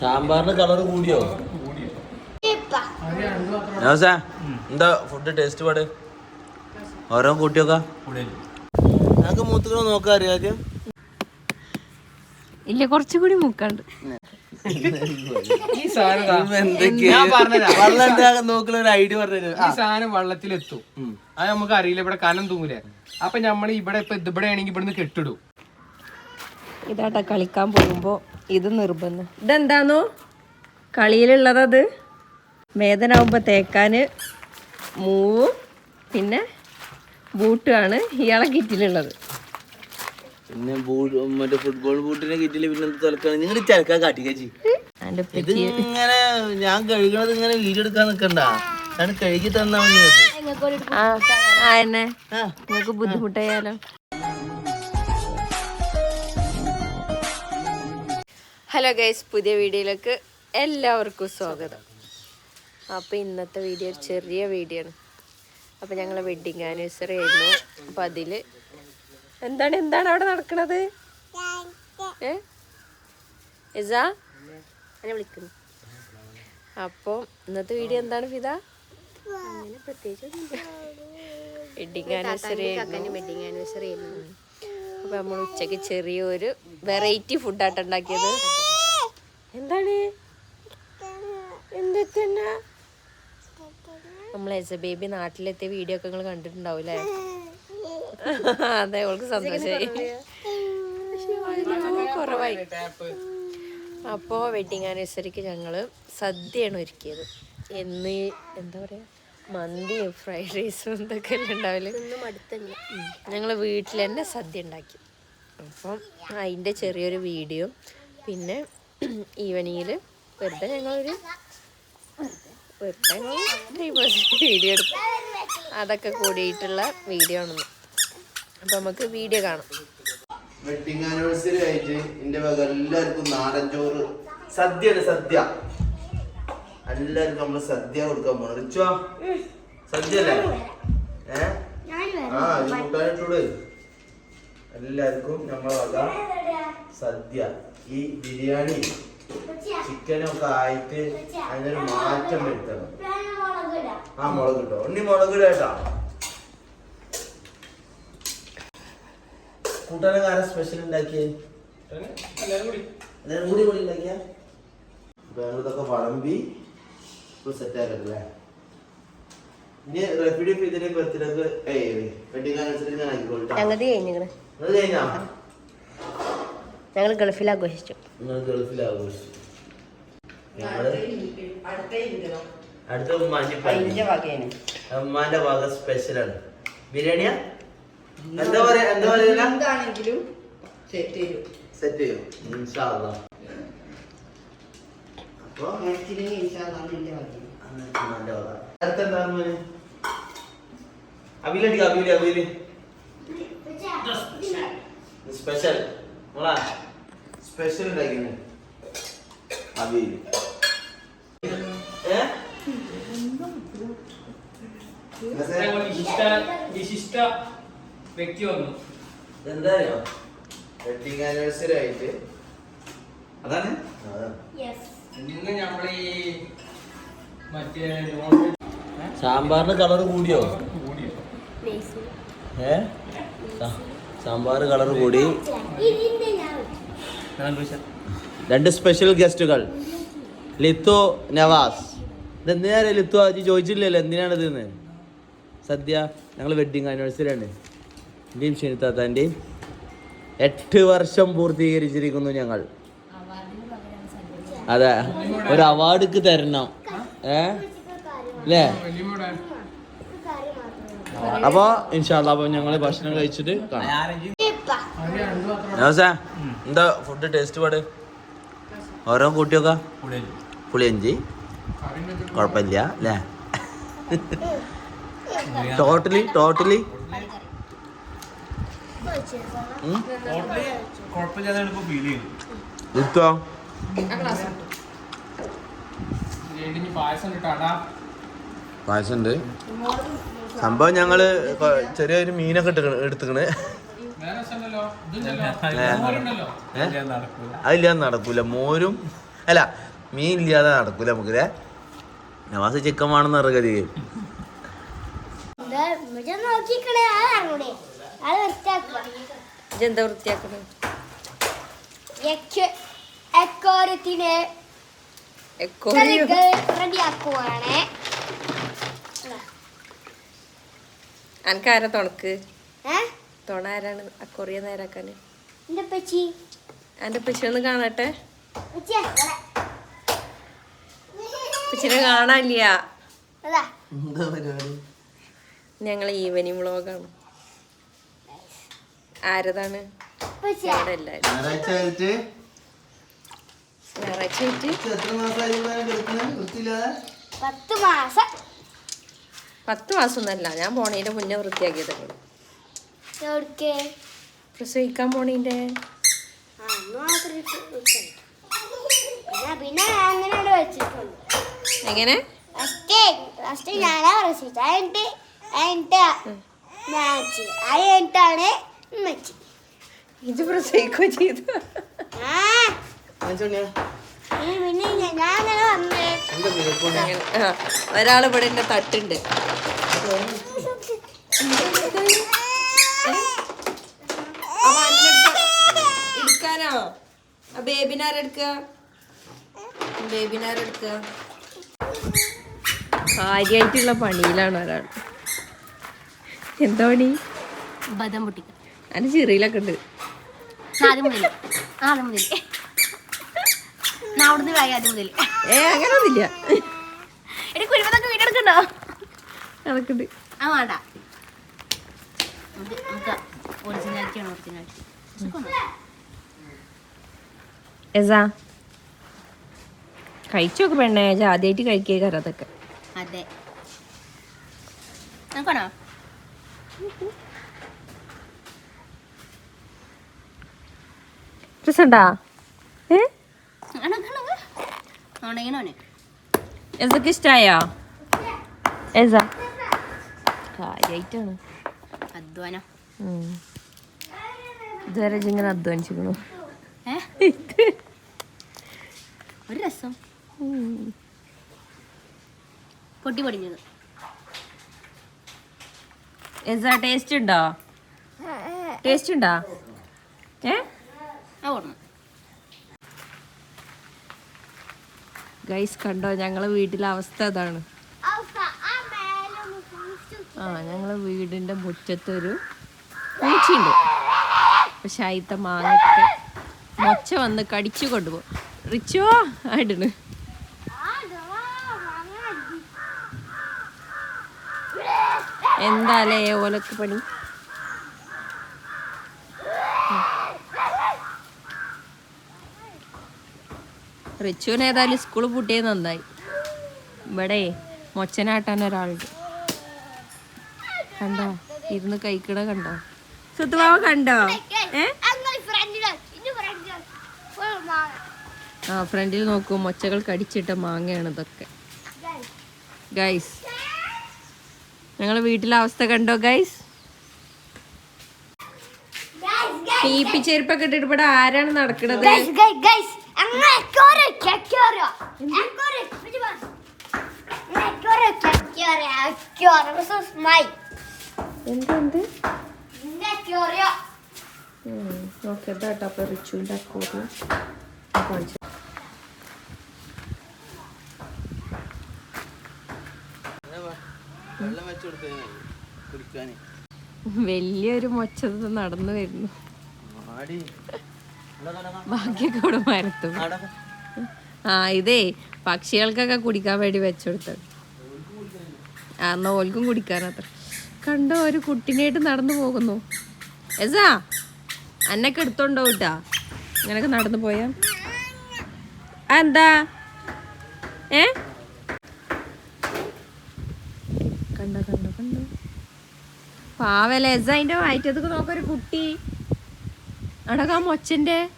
സാമ്പാറിന് കളർ കൂടിയോ? നൗസാ എന്താ ഫുഡ് ടേസ്റ്റ് പാട്? ഓരോ കൂട്ടിയൊക്കെ? ഞങ്ങൾക്ക് മൂത്തുകളെ നോക്കാൻ അറിയാം ആദ്യം? ഇല്ല കുറച്ചുകൂടി മൂക്കണ്ട്. ഈ സാധനം നോക്കുന്ന ഒരു ഐഡിയ പറഞ്ഞു ഈ സാധനം വെള്ളത്തിലെത്തും. അത് നമുക്ക് അറിയില്ല ഇവിടെ കനം തൂങ്ങൂലേ അപ്പൊ നമ്മൾ ഇവിടെ ഇപ്പൊ ഇവിടെ ആണെങ്കിൽ ഇവിടുന്ന് കെട്ടിടും. ഇതാട്ടാ കളിക്കാൻ പോകുമ്പോ ഇത് നിർബന്ധം. ഇതെന്താന്നോ? കളിയിലുള്ളത് അത് വേദനാവുമ്പോ തേക്കാന് മൂവും പിന്നെ ബൂട്ടുമാണ് ഇയാളെ കിറ്റിലുള്ളത്. പിന്നെ മറ്റേ ഫുട്ബോൾ ബൂട്ടിനെ കിറ്റിൽ പിന്നെ നിങ്ങൾ ചിലക്കാൻ കാട്ടിക്കച്ചി അതിന്റെ ഇത് ഇങ്ങനെ ഞാൻ കഴുകണത് ഇങ്ങനെ വീഡിയോ എടുക്കാൻ നിക്കണ്ട. ഞാൻ കഴുകി തന്നാ നിങ്ങൾക്ക് ബുദ്ധിമുട്ടായാലോ? ഹലോ ഗൈസ് പുതിയ വീഡിയോയിലേക്ക് എല്ലാവർക്കും സ്വാഗതം. അപ്പോൾ ഇന്നത്തെ വീഡിയോ ഒരു ചെറിയ വീഡിയോ ആണ്. അപ്പോൾ ഞങ്ങളെ വെഡിങ് ആനിവേഴ്സറി ആയിരുന്നു. അപ്പോൾ അതിൽ എന്താണ് എന്താണ് അവിടെ നടക്കണത്? ഏ? എന്നെ വിളിക്കുന്നു. അപ്പോൾ ഇന്നത്തെ വീഡിയോ എന്താണ് ഫിത അങ്ങനെ പ്രത്യേകിച്ച് വെഡിങ് ആനിവേഴ്സറി വെഡിങ് ആനിവേഴ്സറി ആയിരുന്നു. അപ്പോൾ നമ്മൾ ഉച്ചയ്ക്ക് ചെറിയൊരു വെറൈറ്റി ഫുഡായിട്ട് ഉണ്ടാക്കിയത്. എന്താണ്? എന്തൊക്കെയാ നമ്മൾ എസ് ബേബി നാട്ടിലെത്തിയ വീഡിയോ ഒക്കെ നിങ്ങൾ കണ്ടിട്ടുണ്ടാവൂലേ അതെ അവൾക്ക് സന്തോഷമായി അപ്പോ അപ്പോൾ വെഡിങ് ആനിവേഴ്സറിക്ക് ഞങ്ങൾ സദ്യയാണ് ഒരുക്കിയത്. എന്ന് എന്താ പറയുക മന്തിയും ഫ്രൈഡ് റൈസും ഇതൊക്കെ അല്ലേ ഉണ്ടാവില്ല ഞങ്ങൾ വീട്ടിൽ തന്നെ സദ്യ ഉണ്ടാക്കി. അപ്പം അതിന്റെ ചെറിയൊരു വീഡിയോ. പിന്നെ ഈവനിങ്ങിൽ വെറുതെ ഞങ്ങളൊരു വെറുതെ വീഡിയോ എടുത്തു. അതൊക്കെ കൂടിയിട്ടുള്ള വീഡിയോ ആണെന്ന്. അപ്പം നമുക്ക് വീഡിയോ കാണാം. വെഡിങ് ആനിവേഴ്സറി ആയിട്ട് എന്റെ വക എല്ലാവർക്കും നാടൻ ചോറ് സദ്യയാണ് സദ്യ. എല്ലാവർക്കും നമ്മൾ സദ്യ കൊടുക്കാൻ പോണം. റിച്ചുവാ സദ്യ അല്ലേ? ഏ? ആ ഇത് കൂട്ടാനിട്ടൂടെ എല്ലാവർക്കും നമ്മളെ വക സദ്യ. ഈ ബിരിയാണി ചിക്കനൊക്കെ ഒക്കെ ആയിട്ട് അതിനൊരു മാറ്റം വരുത്തണം. ആ മുളക് കിട്ടോ ഉണ്ണി മുളക് കേട്ടോ. കൂട്ടാനൊക്കെ ആരാ സ്പെഷ്യൽ ഉണ്ടാക്കിയേ? എല്ലാവരും കൂടി. കൂടി ഉണ്ടാക്കിയ? ഇതൊക്കെ വളമ്പി സെറ്റ് ആക്കല്ലേ ഇനി റെഫിഡി ഇതിന്റെ ബർത്ത്ഡേക്ക് ഏയ് വെഡിങ് ആനിവേഴ്സറി ഞാൻ ആയിക്കോട്ടെ ഞങ്ങൾ ഗൾഫിൽ ആഘോഷിച്ചു ഗൾഫിൽ ആഘോഷിച്ചു അടുത്ത ഉമ്മാന്റെ. ഉമ്മാന്റെ ആണ് സ്പെഷ്യലാണ്. ബിരിയാണിയാ? എന്താ പറയാ എന്താ പറയാ സെറ്റ് ചെയ്യും. ഇൻഷാ അല്ലാ. അപ്പൊ മാക്സിമം സ്പെഷ്യൽ മോളാ സ്പെഷ്യൽ ഉണ്ടാക്കിന്. അവിൽ ഏ? വിശിഷ്ട വിശിഷ്ട വ്യക്തി വന്നു. എന്താ അറിയോ വെഡിങ് ആനിവേഴ്സറി ആയിട്ട്. അതാണ്? ഇന്ന് നമ്മൾ ഈ മറ്റേ സാമ്പാറിന് കളർ കൂടിയോ? കൂടിയോ? ഏ? സാമ്പാർ കളർ കൂടി. രണ്ട് സ്പെഷ്യൽ ഗസ്റ്റുകൾ ലിത്തു നവാസ്. ഇതെന്തിനാ ലിത്തു? അജി ചോദിച്ചില്ലല്ലോ. എന്തിനാണ് ഇതെന്ന് സദ്യ. ഞങ്ങൾ വെഡിങ് ആനിവേഴ്സറി ആണ്. എന്റെയും ഷെനിത്താത്താന്റെയും എട്ട് വർഷം പൂർത്തീകരിച്ചിരിക്കുന്നു ഞങ്ങൾ. അതെ. ഒരു അവാർഡ്ക്ക് തരണം. ഏ? അല്ലേ? അപ്പൊ ഇൻഷാല്ല അപ്പൊ ഞങ്ങൾ ഭക്ഷണം കഴിച്ചിട്ട് കാണാം. എന്താ ഫുഡ് ടേസ്റ്റ് പാട്? ഓരോ കൂട്ടിയൊക്കെ? പുളിയഞ്ചി. കുഴപ്പമില്ല അല്ലേ? Totally totally ഇത്തോ? പായസം ഉണ്ട്. സംഭവം ഞങ്ങൾ ചെറിയൊരു മീനൊക്കെ ഇട്ട് എടുത്തുക്കണ്. വേറെ രസമുണ്ടല്ലോ ഇതുണ്ടല്ലോ ഏ. മോരുണ്ടല്ലോ? അതില്ല നടക്കൂല. മോരും അല്ല മീൻ ഇല്ലാതെ നടക്കൂല നമുക്ക് നവാസ് ചിക്കൻ വേണമെന്ന് അത് റെഡിയാക്കുവാണേ ഇതെന്താ വൃത്തിയാക്കണത് എക്കോരത്തിന് റെഡിയാക്കുവാണ്. അനക്ക് ആരാ തുണക്ക്? തുണ ആരാണ് കൊറിയ നേരാക്കാന്. എന്റെ പച്ചി ഒന്ന് കാണട്ടെ? പച്ചിനെ കാണാനില്ല. ഞങ്ങൾ ഈവനിങ് വ്ളോഗാണ്. ആരതാണ്? ഞായറാഴ്ച ഞായറാഴ്ച ആയിട്ട് എത്ര മാസമായി കിടക്കുന്നത് വൃത്തിയില്ലാതെ പത്ത് മാസം ഒന്നല്ല ഞാൻ പോണേന്റെ മുന്നേ വൃത്തിയാക്കിയത് പ്രസവിക്കാൻ പോണേന്റെ എങ്ങനെ? ഇത് പ്രസവിക്കുകയോ ചെയ്തു ഒരാൾ ഇവിടെ എന്റെ തട്ടുണ്ട് എടുക്കാനോ? ആ ബേബിനാരെടുക്ക? ബേബിനാരെടുക്ക? കാര്യമായിട്ടുള്ള പണിയിലാണ് ഒരാൾ. എന്താ പണി? ബദം പൊട്ടിക്കുക അതിന് ചെറിയിലൊക്കെ ഉണ്ട്. ആദ്യം മുതൽ ആദ്യം മുതൽ അവിടുന്ന് പെണ്ണ ആദ്യം മുതൽ. ഏ അങ്ങനൊന്നുമില്ല. എടി കുരുമതൊക്കെ വീടെടുക്കണ്ടോ? അതൊക്കെ ആ വേണ്ട നമുക്ക് നമുക്ക് ഒറിജിനാലിറ്റിയാണ് ഒറിജിനാലിറ്റി എസാ കഴിച്ചു നോക്ക് പെണ്ണേ. ആദ്യമായിട്ട് കഴിക്കുക അതൊക്കെ. അതെ. നോക്കണോ രസണ്ടാ ഏ? എസക്ക് ഇഷ്ടായോ? എസ കാര്യായിട്ടാണ്. അധ്വാനം. ഇതുവരെ ഇങ്ങനെ ഒരു രസം. പൊട്ടി പൊടിഞ്ഞത്. എസ ടേസ്റ്റ് ഉണ്ടോ? ടേസ്റ്റ് ഉണ്ടോ? ഏ? ആ ഓർമ്മ. ഗൈസ് കണ്ടോ? ഞങ്ങളെ വീട്ടിലെ അവസ്ഥ അതാണ്. ആ ഞങ്ങളെ വീടിന്റെ മുറ്റത്തൊരു പൂച്ചയുണ്ട്. പക്ഷെ അയിത്ത മാങ്ങൊക്കെ മൊച്ച വന്ന് കടിച്ചു കൊണ്ടുപോകും. റിച്ചോ ആയിട്ടുണ്ട് എന്താലേ ഓലക്ക് പണി? റിച്ചുവിന് ഏതായാലും സ്കൂൾ പൂട്ടിയത് നന്നായി. ഇവിടെ മൊച്ചനാട്ടാൻ ഒരാളുണ്ട്. കണ്ടോ? ഇരുന്ന് കഴിക്കണ കണ്ടോ? സുത്തുമാവ കണ്ടോ? ഏ. ആ ഫ്രണ്ടിൽ നോക്കൂ മൊച്ചകൾ കടിച്ചിട്ട മാങ്ങയാണ് ഇതൊക്കെ. ഗൈസ് ഞങ്ങളെ വീട്ടിലെ അവസ്ഥ കണ്ടോ ഗൈസ് പീപ്പി ചെരുപ്പൊക്കെ ഇട്ടിട്ട് ഇവിടെ ആരാണ് നടക്കണത്? അങ്ങനെ എക്കോരോ, ഇത് വാ. അങ്ങനെ എക്കോരോ, എക്കോരോ, എക്കോരോ. This is mine. എന്ത് എന്ത് നിന്റെ എക്കോരോ. ഓക്കെ കേട്ടോ അപ്പൊ റിച്ചുവിന്റെ അക്കൗണ്ട് കാണിച്ചു വെള്ളം വെച്ച് കൊടുത്തേ കുടിക്കാന് വലിയൊരു മൊച്ചത് നടന്നു വരുന്നു. ഇവിടെ മരത്തും. ആ ഇതേ പക്ഷികൾക്കൊക്കെ കുടിക്കാൻ വേണ്ടി വെച്ചെടുത്തത്. ആ എന്നാ ഓൽക്കും കുടിക്കാനത്ര. കണ്ടോ ഒരു കുട്ടിനായിട്ട് നടന്നു പോകുന്നു. എസാ അന്നൊക്കെ എടുത്തോണ്ടോ കേട്ടാ ഇങ്ങനൊക്കെ നടന്നു പോയാ? എന്താ? ഏ? കണ്ടോ കണ്ടോ കണ്ടോ? പാവല്ലേ എസ അതിന്റെ വയറ്റത്തൊക്കെ നോക്കൊരു കുട്ടി. അടക്കാ മൊച്ചന്റെ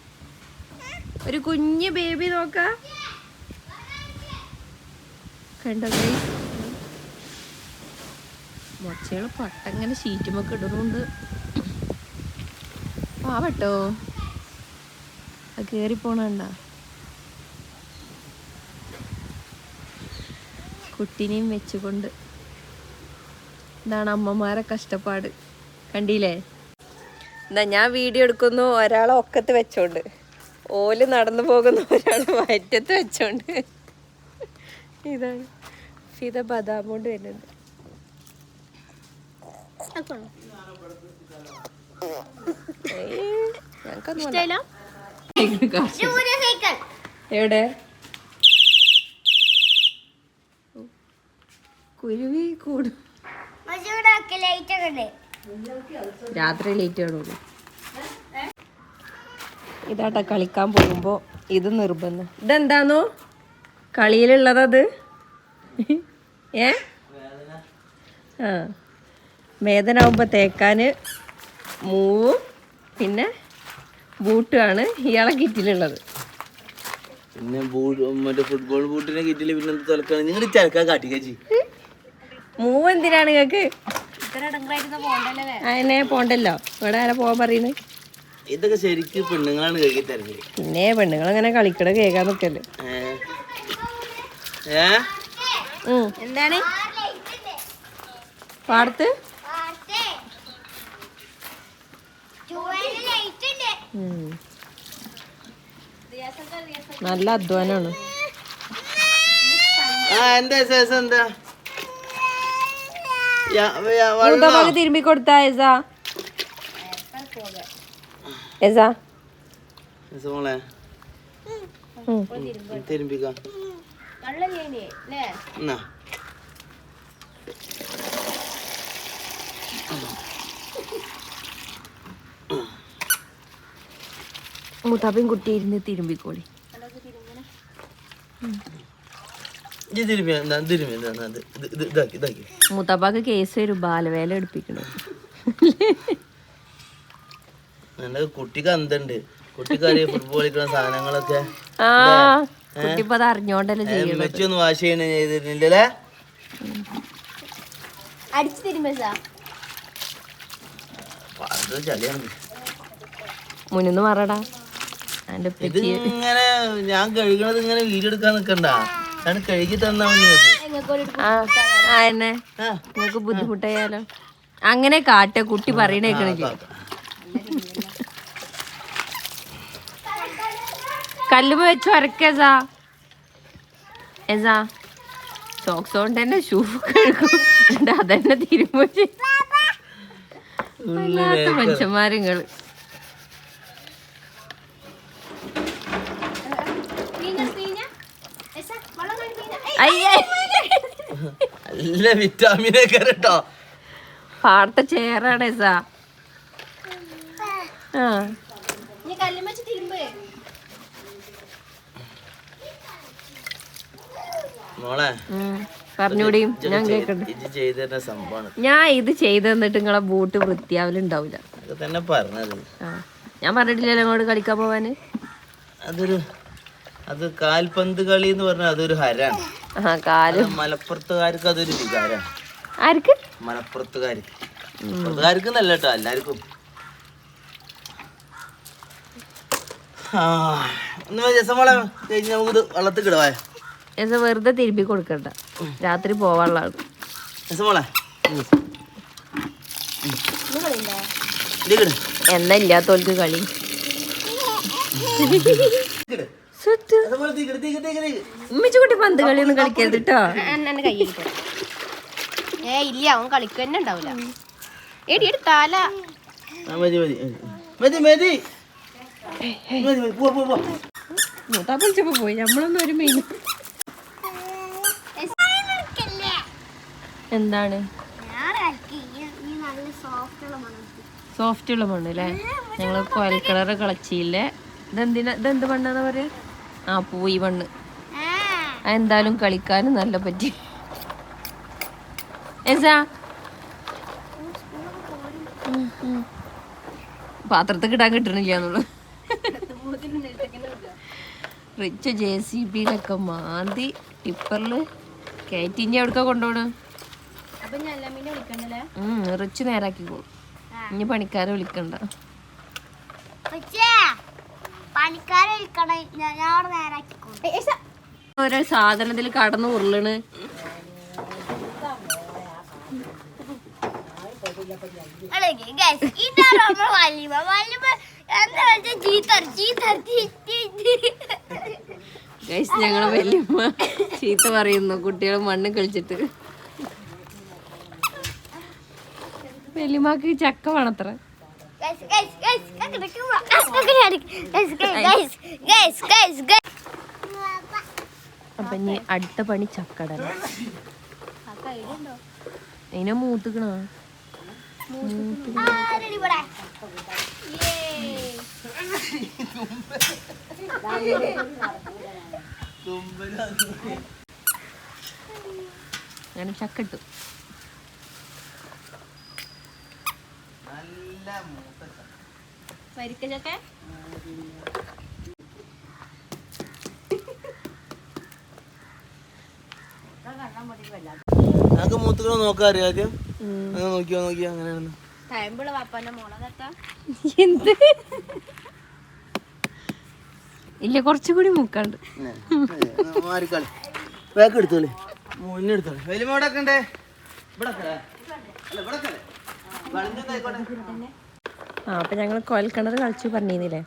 ഒരു കുഞ്ഞു ബേബി നോക്ക. കണ്ടോ പട്ടങ്ങനെ ഷീറ്റുമൊക്കെ ഇടുന്നുണ്ട്. പാവട്ടോ അത് കേറി പോണണ്ട കുട്ടിനെയും വെച്ചുകൊണ്ട് ഇതാണ് അമ്മമാരെ കഷ്ടപ്പാട്. കണ്ടില്ലേ? എന്നാ ഞാൻ വീഡിയോ എടുക്കുന്നു. ഒരാളെ ഒക്കത്ത് വെച്ചോണ്ട്. ഓൽ നടന്നു പോകുന്ന ഒരാൾ വയറ്റത്ത് വെച്ചോണ്ട്. ഇതാണ്. ഫിത ബദാം കൊണ്ട് വരുന്നത്. എവിടെ? കുരുവി കൂടും. രാത്രി ലേറ്റ് കാണുള്ളൂ. ഇതാട്ടാ കളിക്കാൻ പോകുമ്പോൾ ഇത് നിർബന്ധം. ഇതെന്താന്നോ? കളിയിലുള്ളതത്. ഏ? ആ. വേദനാവുമ്പോ തേക്കാന് മൂവും പിന്നെ ബൂട്ടുമാണ് ഇയാളെ കിറ്റിലുള്ളത്. പിന്നെ മറ്റേ ഫുട്ബോൾ ബൂട്ടിനെ കിറ്റിൽ പിന്നെ തുലക്കാണ്? നിങ്ങൾ ചരക്കാൻ കാട്ടിക്കച്ചി മൂവ് എന്തിനാണ് കേക്ക് അതിനെ പോണ്ടല്ലോ ഇവിടെ ആരാ പോകാൻ പറയുന്നത് ഇതൊക്കെ ശരിക്കും പെണ്ണുങ്ങളാണ് കഴുകി തരുന്നത്. പിന്നെ പെണ്ണുങ്ങൾ അങ്ങനെ കളിക്കട കേൾക്കാൻ നിൽക്കല്ലേ എന്താണ്? പാടത്ത്? ലൈറ്റ് ഉണ്ട് ഉം. നല്ല അധ്വാനാണ്. ആ എന്താ ശേഷം എന്താ? യാ- യാ- വെള്ളം- മൂത്തമ്മക്ക് തിരുമ്പി കൊടുത്താ എസാ മോളെ. തിരുമ്പിക്കാം. എന്നാ? മൂത്താപ്പയും കുട്ടി ഇരുന്ന് തിരുമ്പിക്കോളി. മൂത്താപ്പാക്ക് കേസ് വരും ബാലവേല എടുപ്പിക്കണം. എന്റെ കുട്ടിക്ക് അന്തണ്ട്. കുട്ടിക്കാരി ഫുട്ബോൾ കളിക്കുന്ന സാധനങ്ങളൊക്കെ? ആ കുട്ടി ഇപ്പൊ അത് അറിഞ്ഞോണ്ടല്ലേ ചെയ്യണം മെച്ചൊന്ന് വാഷ് ചെയ്യണ ചെയ്തിട്ടില്ലല്ലേ അടിച്ചു തിരുമ്പ അത് ചളിയാണ്. മുന്നിന്ന് മാറടാ. എന്റെ ഇത് ഇങ്ങനെ ഞാൻ കഴുകണത് ഇങ്ങനെ വീഡിയോ എടുക്കാൻ നിക്കണ്ട. ഞാൻ കഴുകി തന്നാ നിങ്ങൾക്ക്. ബുദ്ധിമുട്ടായാലോ. അങ്ങനെ കാട്ടെ കുട്ടി പറയണേക്കണില്ലേ കല്ലുമ്പ് വെച്ച് വരക്കേസാ എസാ സോക്സ് കൊണ്ട് തന്നെ ഷൂ കഴുകും എന്നിട്ട് അതന്നെ തിരുമ്പോ വല്ലാത്ത മനുഷ്യന്മാരുങ്ങൾ. അയ്യേ. നല്ല വിറ്റാമിനൊക്കെ കേട്ടോ പാടത്തെ ചേറാണ് എസാ ആ നീ കല്ലും വെച്ച് തിരുമ്പ് മോളെ. പറഞ്ഞൂടിയും. ഞാൻ കേക്കട്ടെ. ഇത് ഞാൻ ഇത് ചെയ്ത് തന്നിട്ട് നിങ്ങളെ ബൂട്ട് വൃത്തിയാവലുണ്ടാവില്ല ഞാൻ പറഞ്ഞിട്ടില്ലല്ലോ അങ്ങോട്ട് കളിക്കാൻ പോവാന്. അതൊരു അത് കാൽപന്ത് കളി എന്ന് പറഞ്ഞാൽ അതൊരു ഹരാണ്. മലപ്പുറത്തുകാർക്ക് അതൊരു വികാരമാണ്. ആർക്ക്? മലപ്പുറത്തുകാർക്ക്. മലപ്പുറത്തുകാർക്ക് നല്ല കേട്ടോ എല്ലാവർക്കും. ആ ഒന്ന് ജസം മോളെ കഴിഞ്ഞ് നമുക്കിത് വെള്ളത്തിൽ കിടവാ എസ് വെറുതെ തിരുമ്പി കൊടുക്കണ്ട. രാത്രി പോവാനുള്ള ആൾ എന്നാ ഇല്ലാത്തോൽക്ക് കളി? ഉമ്മിച്ചുകൂട്ടി പന്ത് കളിയൊന്നും കളിക്കരുത് കേട്ടോ എന്നെ ഏ ഇല്ല അവൻ കളിക്കുക തന്നെ ഉണ്ടാവില്ല എടി എടി തല. മതി മതി. മതി മതി. മതി പോയി. നമ്മളൊന്നും ഒരു മെയിൻ എന്താണ്? സോഫ്റ്റ് ഉള്ള മണ്ണ്. അല്ലേ ഞങ്ങൾ കോയൽ കളർ കളച്ചില്ലേ ഇതെന്തിനാ ഇതെന്ത് മണ്ണാന്ന് പറയാ? ആ പൂയി മണ്ണ്. അതെന്തായാലും കളിക്കാനും നല്ല പറ്റി. എസാ. പാത്രത്തിൽ കിട്ടാൻ കിട്ടണില്ല എന്നുള്ളു. റിച്ച് ജെ സി ബിയിലൊക്കെ മാന്തി ടിപ്പറിൽ കയറ്റി ഇനി എവിടക്ക കൊണ്ടുപോകണം റിച്ച് നേരാക്കി പോകും. ഇനി പണിക്കാരെ വിളിക്കണ്ട. ഓരോ സാധനത്തിൽ കടന്നു ഉരുളണ്. ഞങ്ങളെ വലിയ ചീത്ത പറയുന്നു. കുട്ടികൾ മണ്ണ് കളിച്ചിട്ട്. വെല്ലുമാക്ക് ചക്ക വേണത്ര അപ്പൊ ഇനി അടുത്ത പണി ചക്കട അതിനെ മൂത്തുക്കണോ ഞാൻ ചക്കിട്ടു വരിക്ക ചക്ക ഞങ്ങൾക്ക് മൂത്തുകളെ നോക്കാൻ അറിയാം ആദ്യം? അങ്ങനെ നോക്കിയോ നോക്കിയോ വാപ്പാന്റെ തട്ടാ എന്ത്? ഇല്ല കുറച്ചുകൂടി മുക്കാണ്ട്. മാറിക്കളി. ബാക്ക് എടുത്തോളി. മുന്നേ എടുത്തോളി. വലിയ ഇവിടെ ഒക്കെ ഉണ്ടേ. ഇവിടെ? അല്ല. ആ അപ്പൊ ഞങ്ങൾ കോയൽ കിണർ കളിച്ചു പറഞ്ഞിരുന്നില്ലേ?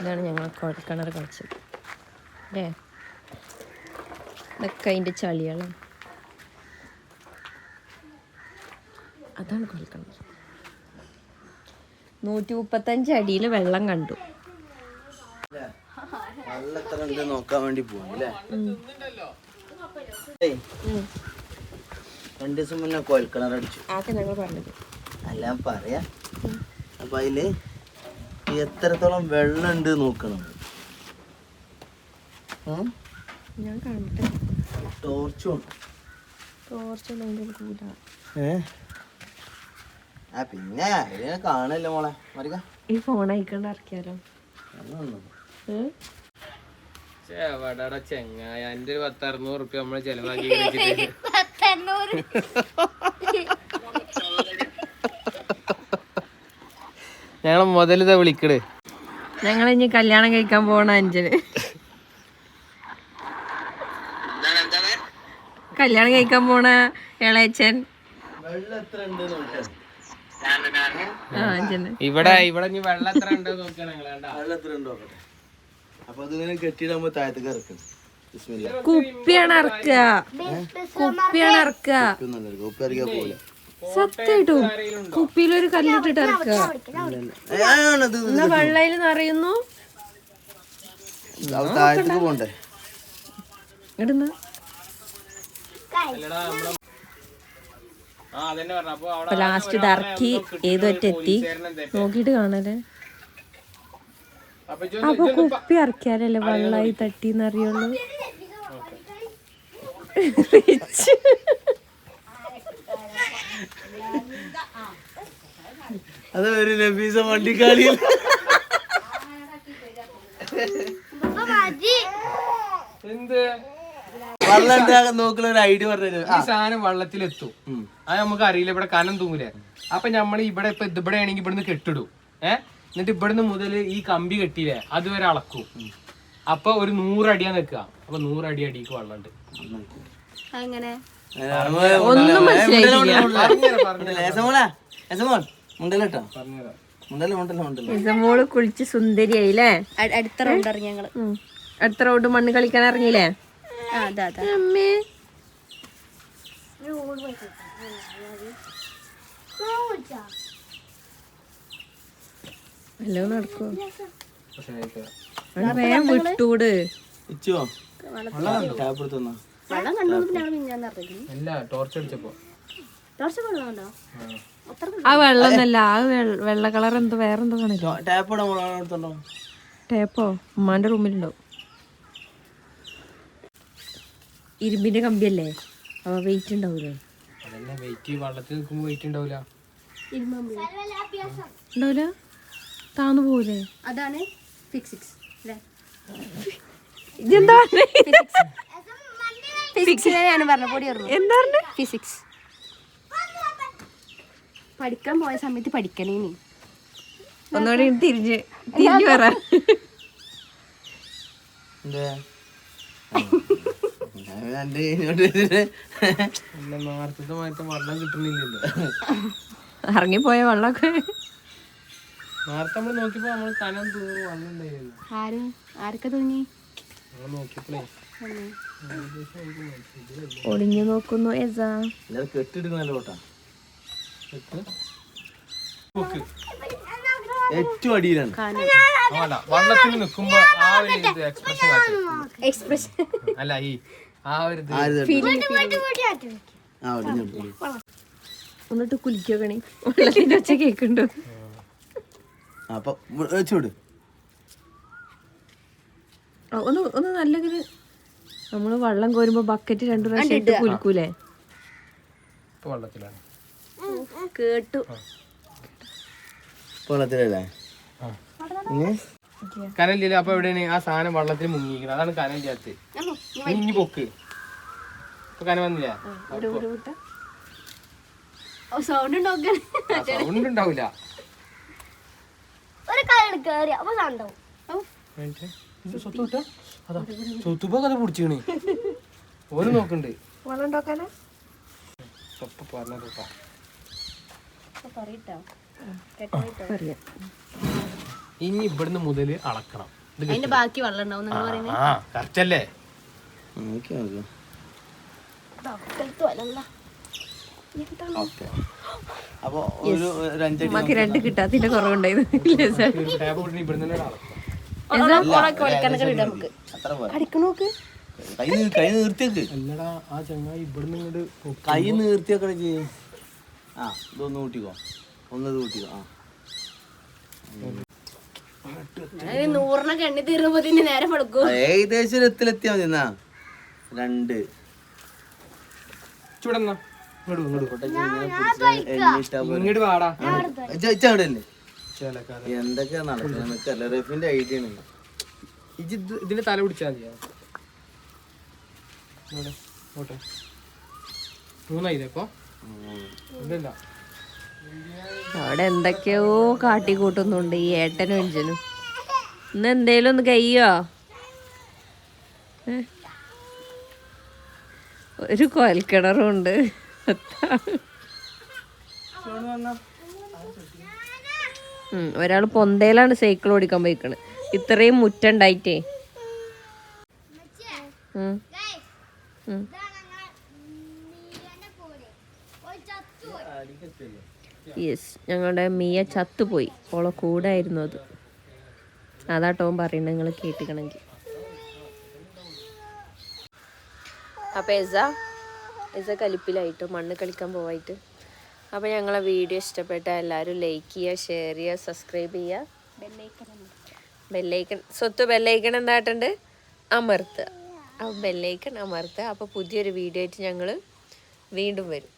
ഇതാണ് ഞങ്ങൾ കോയൽ കിണർ കളിച്ചത്. അല്ലേ? ഇതൊക്കെ അതിന്റെ ചളികളും. അതാണ് കോയൽ കിണർ. നൂറ്റി മുപ്പത്തഞ്ച് അടിയിൽ വെള്ളം കണ്ടു. നോക്കാൻ വേണ്ടി രണ്ട് ദിവസം മുന്നേ കോൽക്കിണർ അടിച്ചു. ആക്കെ ഞങ്ങൾ പറഞ്ഞത്. അല്ല ഞാൻ പറയാ അപ്പൊ അതിൽ എത്രത്തോളം വെള്ളം ഉണ്ട് നോക്കണം? ഞാൻ കണ്ടിട്ട് ടോർച്ചും ആ പിന്നെ അതിനെ കാണല്ലോ മോളെ? മറിക. ഈ ഫോൺ അയക്കണ്ട ഇറക്കിയാലോ? ഏ? ചെങ്ങായ. എന്റെ ഒരു പത്തറുന്നൂറ് റുപ്യ നമ്മൾ ചെലവാക്കി കളിച്ചിട്ട് പത്തെണ്ണൂറ് ഞങ്ങളെ മുതലിതാ വിളിക്കട് ഞങ്ങൾ ഇനി കല്യാണം കഴിക്കാൻ പോണ അഞ്ചന് കല്യാണം കഴിക്കാൻ പോണ ഇളയച്ചൻ ഇവിടെ ഇവിടെ ഇനി വെള്ളം എത്ര ഉണ്ട് നോക്കിയാണ് ഞങ്ങൾ കണ്ടാ. വെള്ളം എത്ര ഉണ്ട് നോക്കട്ടെ. അപ്പൊ അതിങ്ങനെ കെട്ടിയിടാകുമ്പോ താഴത്തേക്ക് ഇറക്കണം കുപ്പിയാണ് ഇറക്കുക കുപ്പിയാണ് ഇറക്കുക കുപ്പി ഇറങ്ങിയാ പോലെ സത്യമായിട്ടും കുപ്പിയിലൊരു കല്ലിട്ടിട്ട് ഇറക്കുക വെള്ളയിൽ നിറയുന്നു. ലാസ്റ്റ് ഇടുന്ന. ഏതൊറ്റ ലാസ്റ്റ് നോക്കിട്ട് കാണല്ലേ? അപ്പൊ കുപ്പി ഇറക്കിയാലല്ലേ വെള്ളമായി തട്ടിന്നറിയുള്ളൂ? അത് ഒരു നബീസ വണ്ടിക്കാളിയിൽ എന്ത്? വെള്ളം ഉണ്ടാകാൻ നോക്കുന്ന ഒരു ഐഡിയ പറഞ്ഞു ഈ സാധനം വെള്ളത്തിലെത്തും. അത് നമുക്ക് അറിയില്ല ഇവിടെ കനം തൂങ്ങില്ലേ. അപ്പൊ നമ്മൾ ഇവിടെ ഇപ്പൊ ഇവിടെ ആണെങ്കിൽ ഇവിടുന്ന് കെട്ടിടും. ഏഹ് എന്നിട്ട് ഇവിടുന്ന് മുതൽ ഈ കമ്പി കെട്ടിയില്ലേ അതുവരെ അളക്കും. അപ്പൊ ഒരു നൂറടിയാ നിക്കുക അപ്പൊ നൂറടി അടിക്ക് വെള്ളമുണ്ട് അങ്ങനെ ഒന്നും മനസ്സിലായിട്ടില്ല. മുണ്ടല്ലോ പറഞ്ഞുതരാം മുണ്ടല്ലോ മുണ്ടല്ലോ മുണ്ടല്ലോ മോൾ കുളിച്ച് സുന്ദരിയായില്ലേ? അടുത്ത റൗണ്ട് ഇറങ്ങി ഞങ്ങൾ. അടുത്ത റൗണ്ട് മണ്ണ് കളിക്കാൻ ഇറങ്ങിയില്ലേ? അമ്മേ. ഹലോ നടക്കോ? വേഗം വിട്ടൂട്. ഇച്ചോ? ടാപ്പ് എടുത്തുന്നാ വെള്ളം കണ്ടു ഞങ്ങൾ മിഞ്ഞാന്ന് അല്ല ടോർച്ച് അടിച്ചപ്പോ. കുറച്ച് വെള്ളം ഉണ്ടോ ആ. ആ വെള്ള- കളർ എന്തോ വേറെന്തോ കാണില്ല? ടാപ്പ് ടേപ്പോ? ഉമ്മാന്റെ റൂമിലുണ്ടോ ഇരുമ്പിന്റെ കമ്പിയല്ലേ? അപ്പൊ വെയിറ്റ് ഉണ്ടാവൂലേ? വെയിറ്റ് വെള്ളത്തിൽ നിൽക്കുമ്പോ വെയിറ്റ് ഉണ്ടാവില്ല ഉണ്ടാവൂല? താന്നു പോകൂലേ അതാണ് ഫിസിക്സ് അല്ലേ? ഇതെന്താ ഫിസിക്സിനെ ഞാൻ പറഞ്ഞ പൊടി അറിഞ്ഞു എന്താ പറഞ്ഞേ? ഫിസിക്സ് പഠിക്കാൻ പോയ സമയത്ത് പഠിക്കണേ നീ ഒന്നുകൂടി തിരിഞ്ഞ് തിരിഞ്ഞു പറ. ഇറങ്ങിപ്പോയ വെള്ളമൊക്കെ. നേരത്തെ നമ്മൾ നോക്കിയപ്പോ നമ്മൾ കനം വന്നിട്ടുണ്ടായിരുന്നു ആരും? ആരൊക്കെ തോന്നി നമ്മൾ നോക്കിയപ്പോഴേ ഒളിഞ്ഞു നോക്കുന്നു എസാ ഏറ്റവും അടിയിലാണ്. അല്ല വള്ളത്തിൽ നിൽക്കുമ്പോ ആ ഒരു ഇത് എക്സ്പ്രഷൻ കാട്ടും എക്സ്പ്രഷൻ അല്ല ഈ ആ ഒരു എന്നിട്ട് കുലിക്കണേ വെള്ളത്തിന്റെ ഒച്ച കേക്കുണ്ടോ? അപ്പൊ ഒന്ന് ഒന്ന് നല്ലൊരു നമ്മൾ വെള്ളം കോരുമ്പോ ബക്കറ്റ് രണ്ടു പ്രാവശ്യം ഇട്ട് കുലുക്കൂലേ? ഇപ്പൊ കേട്ടു. വെള്ളത്തിലല്ലേ? കനലില്ല അപ്പൊ എവിടെയാണ്? ആ സാധനം വള്ളത്തിൽ മുങ്ങിയിരിക്കുന്നത്. അതാണ് കനലില്ലാത്ത മുങ്ങി പൊക്ക് ഇപ്പൊ കന വന്നില്ല? സൗണ്ട് ഉണ്ടാവില്ല ഒരു കാര്യം കേറി അപ്പൊ സണ്ടാവും സ്വത്ത് വിട്ടാ? അതാ സ്വത്തുപ്പോ കഥ പിടിച്ചാണ് ഓര് നോക്കണ്ട്. ഇനി ഇവിടുന്ന് മുതൽ അളക്കണം. അതിന്റെ ബാക്കി വെള്ളം ഉണ്ടാവും നിങ്ങൾ പറയുന്നത്? ആ കറക്റ്റ് അല്ലേ നോക്കി നോക്കി ഓക്കെ. അപ്പൊ ഒരു രണ്ട് കിട്ടാത്തിന്റെ കുറവുണ്ടായിരുന്നു കൈ നീർത്തിയേക്ക് അല്ലടാ ആ ചങ്ങായി ഇവിടുന്ന് ഇങ്ങോട്ട് കൈ നീർത്തിയൊക്കെ ചെയ്യും. ആ ഇതൊന്ന് കൂട്ടിക്കോ. ഒന്നത് കൂട്ടിക്കോ ആ. ഞാനൊരു നൂറിനൊക്കെ എണ്ണി തീർന്നപ്പോ നേരെ പടുക്കൂ ഏകദേശം ഒരു എത്തിലെത്തിയാ മതി എന്നാ. രണ്ട്. ഇവിടെ ഇങ്ങോട്ട് വാടാ. അവിടെ അല്ലേ? എന്തൊക്കെയാ നടക്കുന്നത് റഫിന്റെ ഐഡിയ ആണ് ഇതിന്റെ തല പിടിച്ചാൽ മതിയോ? ഇങ്ങോട്ട്. മൂന്നായില്ലേ ഇപ്പൊ. ഇല്ലല്ല അവിടെ എന്തൊക്കെയോ കാട്ടിക്കൂട്ടുന്നുണ്ട് ഈ ഏട്ടനും അഞ്ചനും ഇന്ന് എന്തേലും ഒന്ന് കയ്യോ? ഒരു കോൽക്കിണറും ഉണ്ട്. ഉം, ഒരാൾ പൊന്തയിലാണ് സൈക്കിൾ ഓടിക്കാൻ പോയിക്കണ്. ഇത്രയും മുറ്റുണ്ടായിട്ടേ. യെസ് ഞങ്ങളുടെ മിയ ചത്തുപോയി. ഓളെ കൂടായിരുന്നു അത്. അതാട്ടോ പറയുന്നത് നിങ്ങൾ കേട്ടിക്കണമെങ്കിൽ അപ്പൊ എസ? എസ കലിപ്പിലായിട്ട്? മണ്ണ് കളിക്കാൻ പോവായിട്ട്? അപ്പോൾ ഞങ്ങളെ വീഡിയോ ഇഷ്ടപ്പെട്ട എല്ലാവരും ലൈക്ക് ചെയ്യുക ഷെയർ ചെയ്യുക സബ്സ്ക്രൈബ് ചെയ്യുക. ബെല്ലൈക്കൺ സ്വത്ത് ബെല്ലൈക്കൺ എന്തായിട്ടുണ്ട്? അമർത്തുക അപ്പോൾ ബെല്ലൈക്കൺ അമർത്തുക അപ്പോൾ പുതിയൊരു വീഡിയോ ആയിട്ട് ഞങ്ങൾ വീണ്ടും വരും.